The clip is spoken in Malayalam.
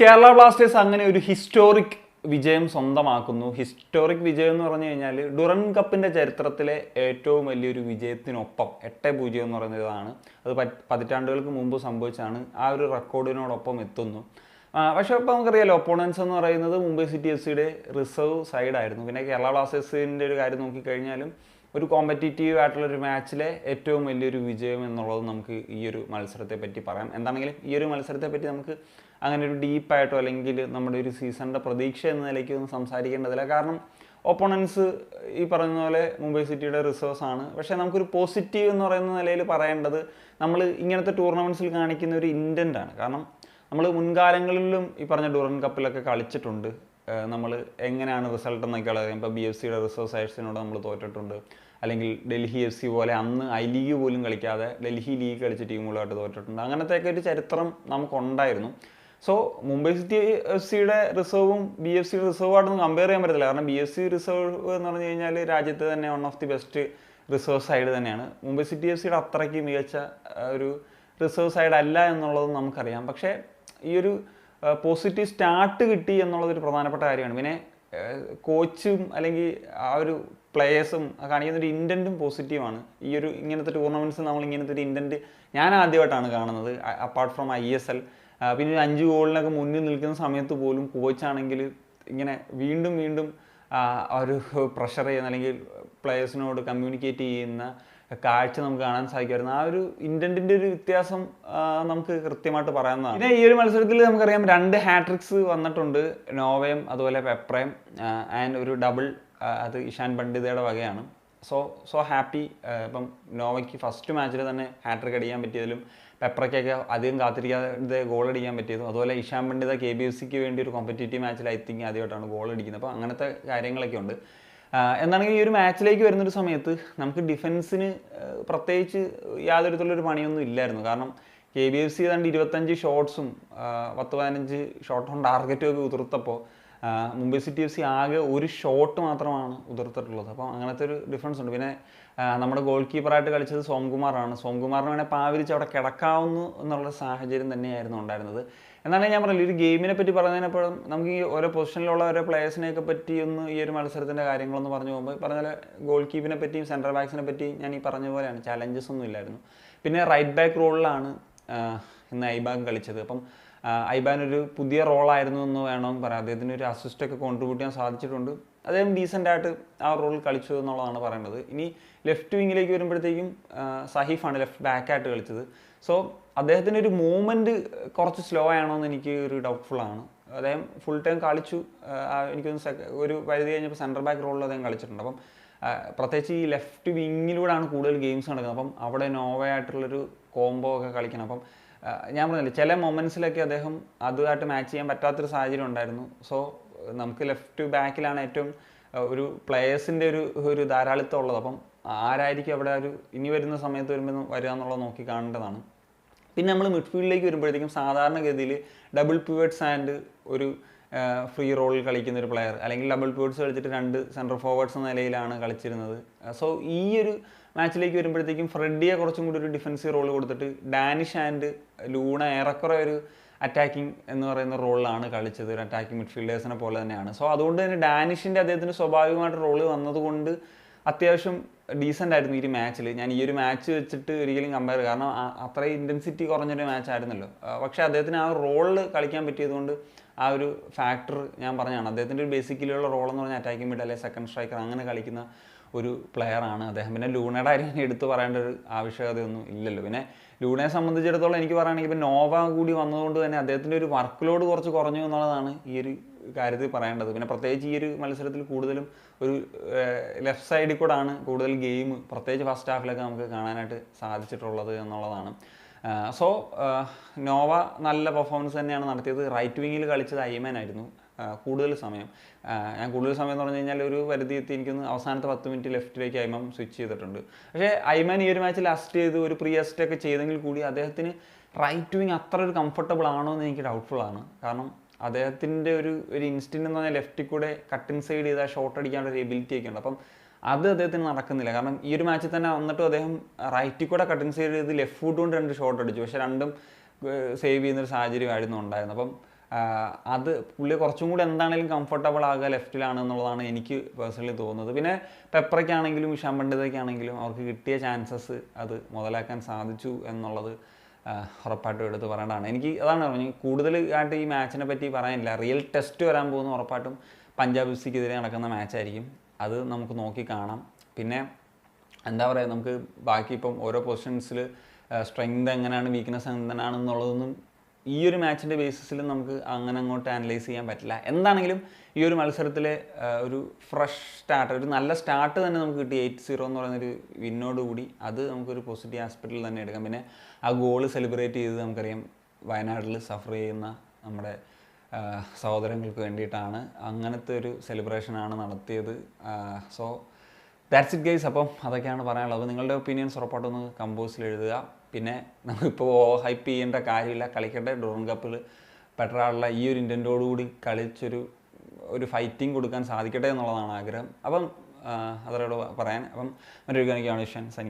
കേരള ബ്ലാസ്റ്റേഴ്സ് അങ്ങനെ ഒരു ഹിസ്റ്റോറിക് വിജയം സ്വന്തമാക്കുന്നു. ഹിസ്റ്റോറിക് വിജയം എന്ന് പറഞ്ഞു കഴിഞ്ഞാൽ ഡുറൻ കപ്പിന്റെ ചരിത്രത്തിലെ ഏറ്റവും വലിയൊരു വിജയത്തിനൊപ്പം എട്ട് പൂജ്യം എന്ന് പറയുന്നതാണ് അത് പതിറ്റാണ്ടുകൾക്ക് മുമ്പ് സംഭവിച്ചാണ്. ആ ഒരു റെക്കോർഡിനോടൊപ്പം എത്തുന്നു. പക്ഷേ ഇപ്പോൾ നമുക്കറിയാലോ ഒപ്പോണൻസ് എന്ന് പറയുന്നത് മുംബൈ സിറ്റി എഫ് സിയുടെ റിസർവ് സൈഡായിരുന്നു പിന്നെ കേരള ബ്ലാസ്റ്റേഴ്സിന്റെ ഒരു കാര്യം നോക്കിക്കഴിഞ്ഞാലും ഒരു കോമ്പറ്റീറ്റീവ് ആയിട്ടുള്ള ഒരു മാച്ചിലെ ഏറ്റവും വലിയൊരു വിജയം എന്നുള്ളത് നമുക്ക് ഈ ഒരു മത്സരത്തെ പറ്റി പറയാം. എന്താണെങ്കിലും ഈ ഒരു മത്സരത്തെ പറ്റി നമുക്ക് അങ്ങനെ ഒരു ഡീപ്പായിട്ടോ അല്ലെങ്കിൽ നമ്മുടെ ഒരു സീസണിന്റെ പ്രതീക്ഷ എന്ന നിലയ്ക്ക് ഒന്നും സംസാരിക്കേണ്ടതില്ല. കാരണം ഓപ്പോണൻസ് ഈ പറയുന്ന പോലെ മുംബൈ സിറ്റിയുടെ റിസോഴ്സ് ആണ്. പക്ഷേ നമുക്കൊരു പോസിറ്റീവ് എന്ന് പറയുന്ന നിലയിൽ പറയേണ്ടത് നമ്മൾ ഇങ്ങനത്തെ ടൂർണമെന്റ്സിൽ കാണിക്കുന്ന ഒരു ഇന്റന്റ് ആണ്. കാരണം നമ്മൾ മുൻകാലങ്ങളിലും ഈ പറഞ്ഞ ഡൂറൻ കപ്പിലൊക്കെ കളിച്ചിട്ടുണ്ട്. നമ്മൾ എങ്ങനെയാണ് റിസൾട്ട് എന്നൊക്കെ ഉള്ളത് ഇപ്പോൾ ബി എഫ് സിയുടെ റിസർവ് സൈഡ്സിനോട് നമ്മൾ തോറ്റിട്ടുണ്ട്. അല്ലെങ്കിൽ ഡൽഹി എഫ് സി പോലെ അന്ന് ഐ ലീഗ് പോലും കളിക്കാതെ ഡൽഹി ലീഗ് കളിച്ച ടീമുകളായിട്ട് തോറ്റിട്ടുണ്ട്. അങ്ങനത്തെയൊക്കെ ഒരു ചരിത്രം നമുക്കുണ്ടായിരുന്നു. സോ മുംബൈ സിറ്റി എഫ് സിയുടെ റിസർവും ബി എഫ് സിയുടെ റിസർവായിട്ടൊന്നും കമ്പയർ ചെയ്യാൻ പറ്റത്തില്ല. കാരണം ബി എഫ് സി റിസർവ് എന്ന് പറഞ്ഞു കഴിഞ്ഞാൽ രാജ്യത്ത് തന്നെ one of the best reserve side തന്നെയാണ്. മുംബൈ സിറ്റി എഫ് സിയുടെ അത്രയ്ക്ക് മികച്ച ഒരു റിസർവ് സൈഡ് അല്ല എന്നുള്ളത് നമുക്കറിയാം. പക്ഷേ ഈ ഒരു പോസിറ്റീവ് സ്റ്റാർട്ട് കിട്ടി എന്നുള്ളതൊരു പ്രധാനപ്പെട്ട കാര്യമാണ്. പിന്നെ കോച്ചും അല്ലെങ്കിൽ ആ ഒരു പ്ലേയേഴ്സും കാണിക്കുന്ന ഒരു ഇന്റന്റും പോസിറ്റീവാണ് ഈ ഒരു ഇങ്ങനത്തെ ടൂർണമെന്റ്സ് നമ്മൾ ഇങ്ങനത്തെ ഒരു ഇന്റന്റ് ഞാൻ ആദ്യമായിട്ടാണ് കാണുന്നത് apart from I S L പിന്നെ ഒരു അഞ്ച് ഗോളിനൊക്കെ മുന്നിൽ നിൽക്കുന്ന സമയത്ത് പോലും കോച്ചാണെങ്കിൽ ഇങ്ങനെ വീണ്ടും വീണ്ടും ഒരു പ്രഷർ ചെയ്യുന്ന അല്ലെങ്കിൽ പ്ലേയേഴ്സിനോട് കമ്മ്യൂണിക്കേറ്റ് ചെയ്യുന്ന കാഴ്ച നമുക്ക് കാണാൻ സാധിക്കുമായിരുന്നു. ആ ഒരു ഇന്റന്റിന്റെ ഒരു വ്യത്യാസം നമുക്ക് കൃത്യമായിട്ട് പറയാവുന്നതാണ്. പിന്നെ ഈ ഒരു മത്സരത്തിൽ നമുക്കറിയാം രണ്ട് ഹാട്രിക്സ് വന്നിട്ടുണ്ട്. നോവയും അതുപോലെ പെപ്രയും ആൻഡ് ഒരു ഡബിൾ അത് ഇഷാൻ പണ്ഡിതയുടെ വകയാണ്. സോ സോ ഹാപ്പി ഇപ്പം നോവയ്ക്ക് ഫസ്റ്റ് മാച്ചിൽ തന്നെ ഹാട്രിക് അടിക്കാൻ പറ്റിയതിലും പെപ്രയ്ക്കൊക്കെ അധികം കാത്തിരിക്കാതെ ഗോൾ അടിക്കാൻ പറ്റിയതും അതുപോലെ ഇഷാൻ പണ്ഡിത കെ ബി എഫ് സിക്ക് വേണ്ടി ഒരു കോമ്പറ്റേറ്റീവ് മാച്ചിൽ ഐ തിങ്ക് ആദ്യമായിട്ടാണ് ഗോൾ അടിക്കുന്നത്. അപ്പോൾ അങ്ങനത്തെ കാര്യങ്ങളൊക്കെ ഉണ്ട്. ആഹ് എന്താണെങ്കിൽ ഈ ഒരു മാച്ചിലേക്ക് വരുന്നൊരു സമയത്ത് നമുക്ക് ഡിഫൻസിന് പ്രത്യേകിച്ച് യാതൊരു തരത്തിലൊരു പണിയൊന്നും ഇല്ലായിരുന്നു. കാരണം കെ ബി എഫ് സി ഏതാണ്ട് ഇരുപത്തഞ്ച് ഷോട്ട്സും പത്ത് പതിനഞ്ച് ഷോട്ട് ഓൺ ടാർഗറ്റും ഒക്കെ ഉതിർത്തപ്പോൾ മുംബൈ സിറ്റി എഫ് സി ആകെ ഒരു ഷോട്ട് മാത്രമാണ് ഉതിർത്തിട്ടുള്ളത്. അപ്പോൾ അങ്ങനത്തെ ഒരു ഡിഫറൻസ് ഉണ്ട്. പിന്നെ നമ്മുടെ ഗോൾ കീപ്പറായിട്ട് കളിച്ചത് സോംകുമാറാണ് സോംകുമാറിനെ വേണേൽ പാവരിച്ച് അവിടെ കിടക്കാവുന്നു എന്നുള്ള സാഹചര്യം തന്നെയായിരുന്നു ഉണ്ടായിരുന്നത്. എന്നാണ് ഞാൻ പറഞ്ഞത്. ഒരു ഗെയിമിനെ പറ്റി പറയുന്നതിനപ്പോഴും നമുക്ക് ഈ ഓരോ പൊസിഷനിലുള്ള ഓരോ പ്ലേയേഴ്സിനെയൊക്കെ പറ്റി ഒന്ന് ഈ ഒരു മത്സരത്തിന്റെ കാര്യങ്ങളൊന്ന് പറഞ്ഞു പോകുമ്പോൾ പറഞ്ഞ ഗോൾ കീപ്പിനെ പറ്റിയും സെൻട്രൽ ബാക്സിനെ പറ്റിയും ഞാൻ ഈ പറഞ്ഞ പോലെയാണ്. ചലഞ്ചസ് ഒന്നും ഇല്ലായിരുന്നു. പിന്നെ റൈറ്റ് ബാക്ക് റോളിലാണ് ഇന്ന് ഐബാൻ കളിച്ചത്. അപ്പം ഐബാൻ ഒരു പുതിയ റോളായിരുന്നു എന്ന് വേണമെന്ന് പറയാം അദ്ദേഹത്തിന് ഒരു അസിസ്റ്റൊക്കെ കോൺട്രിബ്യൂട്ട് ചെയ്യാൻ സാധിച്ചിട്ടുണ്ട്. അദ്ദേഹം ഡീസന്റ് ആയിട്ട് ആ റോൾ കളിച്ചു എന്നുള്ളതാണ് പറയേണ്ടത്. ഇനി ലെഫ്റ്റ് വിങ്ങിലേക്ക് വരുമ്പോഴത്തേക്കും സഹീഫാണ് ലെഫ്റ്റ് ബാക്കായിട്ട് കളിച്ചത്. സോ അദ്ദേഹത്തിന്റെ ഒരു മൂവ്മെന്റ് കുറച്ച് സ്ലോ ആണോ എന്ന് എനിക്ക് ഒരു ഡൗട്ട്ഫുൾ ആണ്. അദ്ദേഹം ഫുൾ ടൈം കളിച്ചു. എനിക്കൊന്ന് ഒരു പരിധി കഴിഞ്ഞപ്പോൾ സെന്റർ ബാക്ക് റോളിൽ അദ്ദേഹം കളിച്ചിട്ടുണ്ട്. അപ്പം പ്രത്യേകിച്ച് ഈ ലെഫ്റ്റ് വിങ്ങിലൂടെയാണ് കൂടുതൽ ഗെയിംസ് നടക്കുന്നത്. അപ്പം അവിടെ നോവയായിട്ടുള്ളൊരു കോംബോ ഒക്കെ കളിക്കണം. അപ്പം ഞാൻ പറഞ്ഞില്ലേ ചില മൊമെന്റ്സിലൊക്കെ അദ്ദേഹം അതുമായിട്ട് മാച്ച് ചെയ്യാൻ പറ്റാത്തൊരു സാഹചര്യം ഉണ്ടായിരുന്നു. സോ നമുക്ക് ലെഫ്റ്റ് ബാക്കിലാണ് ഏറ്റവും ഒരു പ്ലെയേഴ്സിന്റെ ഒരു ഒരു ധാരാളിത്തം ഉള്ളത് അപ്പം ആരായിരിക്കും അവിടെ ഒരു ഇനി വരുന്ന സമയത്ത് വരുമ്പോൾ വരിക എന്നുള്ളത് നോക്കി കാണേണ്ടതാണ്. പിന്നെ നമ്മൾ മിഡ്ഫീൽഡിലേക്ക് വരുമ്പോഴത്തേക്കും സാധാരണഗതിയിൽ ഡബിൾ പിവേറ്റ്സ് ആൻഡ് ഒരു ഫ്രീ റോളിൽ കളിക്കുന്ന ഒരു പ്ലെയർ അല്ലെങ്കിൽ ഡബിൾ പിവേറ്റ്സ് കളിച്ചിട്ട് രണ്ട് സെൻട്രൽ ഫോർവേഡ്സ് എന്ന നിലയിലാണ് കളിച്ചിരുന്നത്. സോ ഈ ഒരു മാച്ചിലേക്ക് വരുമ്പോഴത്തേക്കും ഫ്രെഡിയെ കുറച്ചും കൂടി ഒരു ഡിഫൻസീവ് റോൾ കൊടുത്തിട്ട് ഡാനിഷ് ആൻഡ് ലൂണ ഏറെക്കുറെ ഒരു അറ്റാക്കിംഗ് എന്ന് പറയുന്ന റോളിലാണ് കളിച്ചത്. ഒരു അറ്റാക്കിംഗ് മിഡ്ഫീൽഡേഴ്സിനെ പോലെ തന്നെയാണ്. സോ അതുകൊണ്ട് തന്നെ ഡാനിഷിന്റെ അദ്ദേഹത്തിന് സ്വാഭാവികമായിട്ട് റോൾ വന്നതുകൊണ്ട് അത്യാവശ്യം ഡീസന്റ് ആയിരുന്നു ഈ മാച്ചിൽ ഞാൻ ഈ ഒരു മാച്ച് വെച്ചിട്ട് ഒരിക്കലും കമ്പയർ കാരണം അത്ര ഇന്റൻസിറ്റി കുറഞ്ഞൊരു മാച്ച് ആയിരുന്നല്ലോ. പക്ഷേ അദ്ദേഹത്തിന് ആ റോളിൽ കളിക്കാൻ പറ്റിയതുകൊണ്ട് ആ ഒരു ഫാക്ടർ ഞാൻ പറഞ്ഞതാണ്. അദ്ദേഹത്തിന്റെ ഒരു ബേസിക്കലിയുള്ള റോൾ എന്ന് പറഞ്ഞാൽ അറ്റാക്കിംഗ് മിഡ് അല്ലെങ്കിൽ സെക്കൻഡ് സ്ട്രൈക്കർ അങ്ങനെ കളിക്കുന്ന ഒരു പ്ലെയർ ആണ്. അദ്ദേഹം പിന്നെ ലൂണയുടെ കാര്യം എടുത്തു പറയേണ്ട ഒരു ആവശ്യകതയൊന്നും ഇല്ലല്ലോ. പിന്നെ ലൂണയെ സംബന്ധിച്ചിടത്തോളം എനിക്ക് പറയുകയാണെങ്കിൽ ഇപ്പം നോവ കൂടി വന്നതുകൊണ്ട് തന്നെ അദ്ദേഹത്തിന്റെ ഒരു വർക്ക് ലോഡ് കുറച്ച് കുറഞ്ഞു എന്നുള്ളതാണ് ഈ ഒരു കാര്യത്തിൽ പറയേണ്ടത്. പിന്നെ പ്രത്യേകിച്ച് ഈ ഒരു മത്സരത്തിൽ കൂടുതലും ഒരു ലെഫ്റ്റ് സൈഡിൽ കൂടെ ആണ് കൂടുതൽ ഗെയിം പ്രത്യേകിച്ച് ഫസ്റ്റ് ഹാഫിലൊക്കെ നമുക്ക് കാണാനായിട്ട് സാധിച്ചിട്ടുള്ളത് എന്നുള്ളതാണ്. സോ നോവ നല്ല പെർഫോമൻസ് തന്നെയാണ് നടത്തിയത്. റൈറ്റ് വിങ്ങിൽ കളിച്ചത് ആ, കൂടുതൽ സമയം. ഞാൻ കൂടുതൽ സമയം എന്ന് പറഞ്ഞു കഴിഞ്ഞാൽ ഒരു പരിധി എത്തി എനിക്കൊന്ന് അവസാനത്തെ പത്ത് മിനിറ്റ് ലെഫ്റ്റിലേക്ക് ഐമൻ സ്വിച്ച് ചെയ്തിട്ടുണ്ട്. പക്ഷേ ഐമാൻ ഈ ഒരു മാച്ചിൽ അസ്റ്റ് ചെയ്ത് ഒരു പ്രീ അസ്റ്റ് ഒക്കെ ചെയ്തെങ്കിൽ കൂടി അദ്ദേഹത്തിന് റൈറ്റ് വിങ് അത്ര ഒരു കംഫർട്ടബിൾ ആണോ എന്ന് എനിക്ക് ഡൗട്ട്ഫുൾ ആണ്. കാരണം അദ്ദേഹത്തിന്റെ ഒരു ഒരു ഇൻസ്റ്റിന്റ് എന്ന് പറഞ്ഞാൽ ലെഫ്റ്റിൽ കൂടെ കട്ടിങ് സൈഡ് ചെയ്താൽ ഷോട്ട് അടിക്കാനുള്ള ഒരു എബിലിറ്റി ഒക്കെ ഉണ്ട്. അപ്പം അത് അദ്ദേഹത്തിന് നടക്കുന്നില്ല. കാരണം ഈ ഒരു മാച്ചിൽ തന്നെ വന്നിട്ടും അദ്ദേഹം റൈറ്റിൽ കൂടെ കട്ടിങ് സൈഡ് ചെയ്ത് ലെഫ്റ്റ് ഫുഡ് കൊണ്ട് രണ്ട് ഷോട്ട് അടിച്ചു. പക്ഷേ രണ്ടും സേവ് ചെയ്യുന്നൊരു സാഹചര്യമായിരുന്നു ഉണ്ടായിരുന്നത്. അപ്പം അത് പുള്ളി കുറച്ചും കൂടി എന്താണെങ്കിലും കംഫർട്ടബിൾ ആകുക ലെഫ്റ്റിലാണ് എന്നുള്ളതാണ് എനിക്ക് പേഴ്സണലി തോന്നുന്നത്. പിന്നെ പെപ്പറയ്ക്കാണെങ്കിലും ഇഷാൻ അവർക്ക് കിട്ടിയ ചാൻസസ് അത് മുതലാക്കാൻ സാധിച്ചു എന്നുള്ളത് ഉറപ്പായിട്ടും എടുത്ത് പറയേണ്ടതാണ്. എനിക്ക് അതാണ് പറഞ്ഞു കൂടുതലായിട്ട് ഈ മാച്ചിനെ പറ്റി പറയാനില്ല. റിയൽ ടെസ്റ്റ് വരാൻ പോകുന്ന ഉറപ്പായിട്ടും പഞ്ചാബ് എഫ്സിക്കെതിരെ നടക്കുന്ന മാച്ചായിരിക്കും അത് നമുക്ക് നോക്കി കാണാം. പിന്നെ എന്താ പറയുക നമുക്ക് ബാക്കി ഇപ്പം ഓരോ പൊസിഷൻസിൽ സ്ട്രെങ്ത് എങ്ങനെയാണ് വീക്ക്നെസ് എങ്ങനെയാണെന്നുള്ളതൊന്നും ഈ ഒരു മാച്ചിന്റെ ബേസിസിൽ നമുക്ക് അങ്ങനെ അങ്ങോട്ട് അനലൈസ് ചെയ്യാൻ പറ്റില്ല. എന്താണെങ്കിലും ഈ ഒരു മത്സരത്തിലെ ഒരു ഫ്രഷ് സ്റ്റാർട്ട് ഒരു നല്ല സ്റ്റാർട്ട് തന്നെ നമുക്ക് കിട്ടി. എയ്റ്റ് സീറോ എന്ന് പറയുന്നൊരു വിന്നോട് കൂടി അത് നമുക്കൊരു പോസിറ്റീവ് ആസ്പെക്റ്റിൽ തന്നെ എടുക്കാം. പിന്നെ ആ ഗോൾ സെലിബ്രേറ്റ് ചെയ്ത് നമുക്കറിയാം വയനാട്ടിൽ സഫർ ചെയ്യുന്ന നമ്മുടെ സഹോദരങ്ങൾക്ക് വേണ്ടിയിട്ടാണ് അങ്ങനത്തെ ഒരു സെലിബ്രേഷനാണ് നടത്തിയത്. സോ ദാറ്റ്സ് ഇറ്റ് ഗൈസ് അപ്പം അതൊക്കെയാണ് പറയാനുള്ളത്. നിങ്ങളുടെ ഒപ്പീനിയൻസ് ഉറപ്പായിട്ടൊന്ന് കമ്പോസിൽ എഴുതുക. പിന്നെ നമുക്കിപ്പോൾ ഹൈപ്പ് ചെയ്യേണ്ട കാര്യമില്ല. കളിക്കേണ്ട ഡ്രോൺ കപ്പിൽ പെട്രാളുള്ള ഈ ഒരു ഇന്റന്റോടുകൂടി കളിച്ചൊരു ഒരു ഫൈറ്റിംഗ് കൊടുക്കാൻ സാധിക്കട്ടെ എന്നുള്ളതാണ് ആഗ്രഹം. അപ്പം അതോട് പറയാൻ. അപ്പം മറ്റൊരു കാണിക്കുകയാണ് വിഷൻ സനി